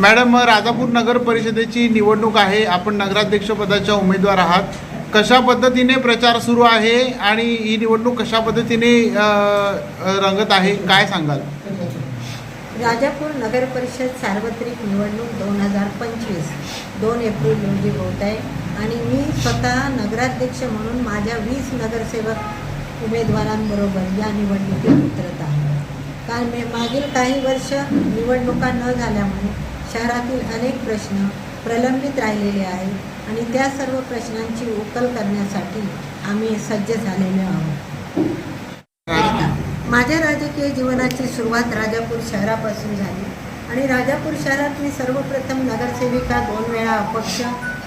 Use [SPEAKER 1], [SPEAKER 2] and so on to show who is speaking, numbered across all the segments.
[SPEAKER 1] Madam Rajapur नगर परिषदेची निवडणूक आहे. आपण नगराध्यक्ष पदाच्या उमेदवार आहात. कशा पद्धतीने प्रचार सुरू आहे आणि ही निवडणूक कशा पद्धतीने रंगत आहे? काय सांगाल?
[SPEAKER 2] राजापूर नगर परिषद सार्वत्रिक निवडणूक दोन हजार पंचवीस दोन एप्रिल रोजी होत आहे. आणि मी स्वतः नगराध्यक्ष म्हणून माझ्या वीस नगरसेवक उमेदवारांबरोबर या निवडणुकीत उतरत आहे. कारण मागील काही वर्ष निवडणुका न झाल्यामुळे शहरातील अनेक प्रश्न प्रलंबित राहिलेले आहेत आणि त्या सर्व प्रश्नांची उकल करण्यासाठी आम्ही सज्ज झालेलो आहोत. माझ्या राजकीय जीवनाची सुरुवात राजापूर शहरापासून झाली आणि राजापूर शहरात मी सर्वप्रथम नगरसेविका दोन वेळा अपक्ष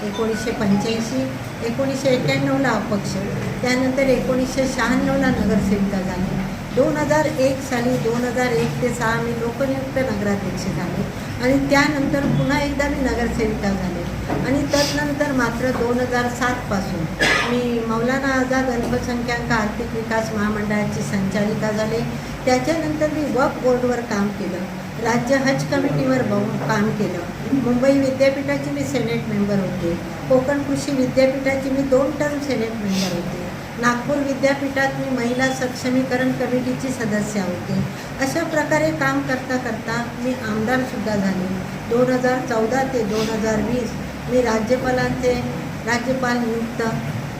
[SPEAKER 2] एकोणीसशे पंच्याऐंशी एकोणीसशे एक्क्याण्णवला अपक्ष त्यानंतर एकोणीसशे शहाण्णवला नगरसेविका झाली. दोन हजार एक साली दोन हजार एक ते सहा मी लोकनियुक्त नगराध्यक्ष झाले. आणि त्यानंतर पुन्हा एकदा मी नगरसेविका झाले. आणि त्यानंतर मात्र दोन हजार सातपासून मी मौलाना आझाद अल्पसंख्याक आर्थिक विकास महामंडळाची संचालिका झाले. त्याच्यानंतर मी वक्फ बोर्डवर काम केलं. राज्य हज कमिटीवर बहु काम केलं. मुंबई विद्यापीठाची मी सेनेट मेंबर होते. कोकण कृषी विद्यापीठाची मी दोन टर्म सेनेट मेंबर होते. नागपूर विद्यापीठात मी महिला सक्षमीकरण कमिटीची सदस्य होते. अशा प्रकारे काम करता करता मी आमदारसुद्धा झाले. दोन हजार चौदा ते दोन हजार वीस मी राज्यपालांचे राज्यपाल नियुक्त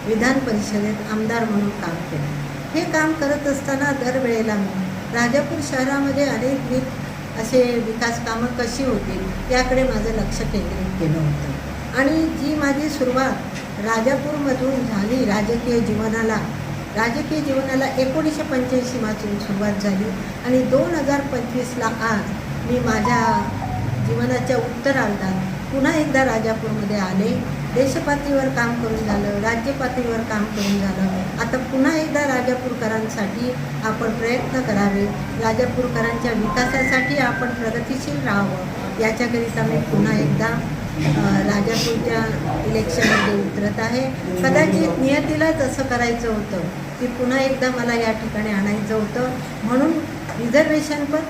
[SPEAKER 2] विधान परिषदेत आमदार म्हणून काम केले. हे काम करत असताना दरवेळेला मी राजापूर शहरामध्ये अनेकविध असे विकास कामं कशी होतील याकडे माझं लक्ष केंद्रित केलं होतं. आणि जी माझी सुरुवात राजापूरमधून झाली राजकीय जीवनाला राजकीय जीवनाला एकोणीसशे पंच्याऐंशी माझी सुरुवात झाली आणि दोन हजार पंचवीसला आज मी माझ्या जीवनाच्या उत्तरार्धात पुन्हा एकदा राजापूरमध्ये आले. देशपातळीवर काम करून झालं राज्य पातळीवर काम करून झालं. आता पुन्हा एकदा राजापूरकरांसाठी आपण प्रयत्न करावे. राजापूरकरांच्या विकासासाठी आपण प्रगतिशील राहावं. याच्याकरिता मी पुन्हा एकदा राजापूरच्या इलेक्शनमध्ये उतरत आहे. कदाचित नियतीलाच असं करायचं होतं की पुन्हा एकदा मला या ठिकाणी आणायचं होतं. म्हणून रिझर्वेशन पण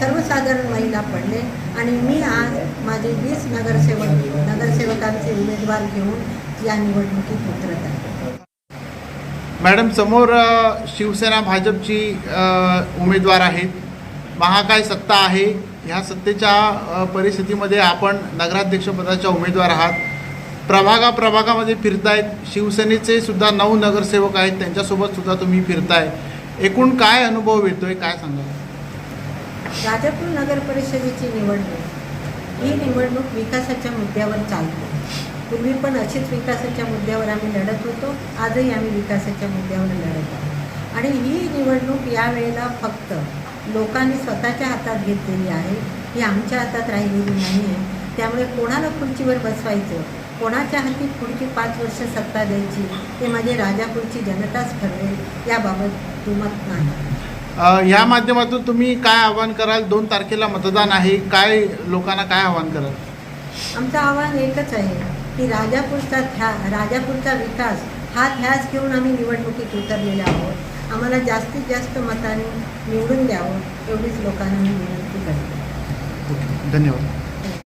[SPEAKER 2] सर्वसाधारण महिला पडले आणि मी आज माझे वीस नगरसेवक नगरसेवकांचे उमेदवार घेऊन या निवडणुकीत उतरत आहे.
[SPEAKER 1] मॅडम समोर शिवसेना भाजपची उमेदवार आहेत. महाकाय सत्ता आहे? ह्या सत्तेच्या परिस्थितीमध्ये आपण नगराध्यक्षपदाच्या उमेदवार आहात. प्रभागा प्रभागामध्ये फिरतायत. शिवसेनेचे सुद्धा नऊ नगरसेवक आहेत. त्यांच्यासोबत सुद्धा तुम्ही फिरताय. एकूण काय अनुभव येतोय? काय सांगा
[SPEAKER 2] राजापूर नगर परिषदेची निवडणूक. ही निवडणूक विकासाच्या मुद्द्यावर चालते. पूर्वी पण अशीच विकासाच्या मुद्द्यावर आम्ही लढत होतो. आजही आम्ही विकासाच्या मुद्द्यावर लढत आहोत. आणि ही निवडणूक यावेळेला फक्त लोकांनी स्वतःच्या हातात घेतलेली आहे ही आमच्या हातात राहिलेली नाही आहे त्यामुळे कोणाला खुर्चीवर बसवायचं? कोणाच्या हाती पुढची पाच वर्ष सत्ता द्यायची? ते माझे राजापूरची जनताच ठरवेल याबाबत दुमत नाही.
[SPEAKER 1] ह्या माध्यमातून तुम्ही काय आवाहन कराल? दोन तारखेला मतदान आहे काय लोकांना काय आवाहन कराल?
[SPEAKER 2] आमचं आव्हान एकच आहे की राजापूरचा ध्या राजापूरचा विकास हा ध्यास घेऊन आम्ही निवडणुकीत उतरलेले आहोत. आम्हाला जास्तीत जास्त मताने निवडून द्यावं एवढीच लोकांना मी विनंती करते.
[SPEAKER 1] ओके धन्यवाद.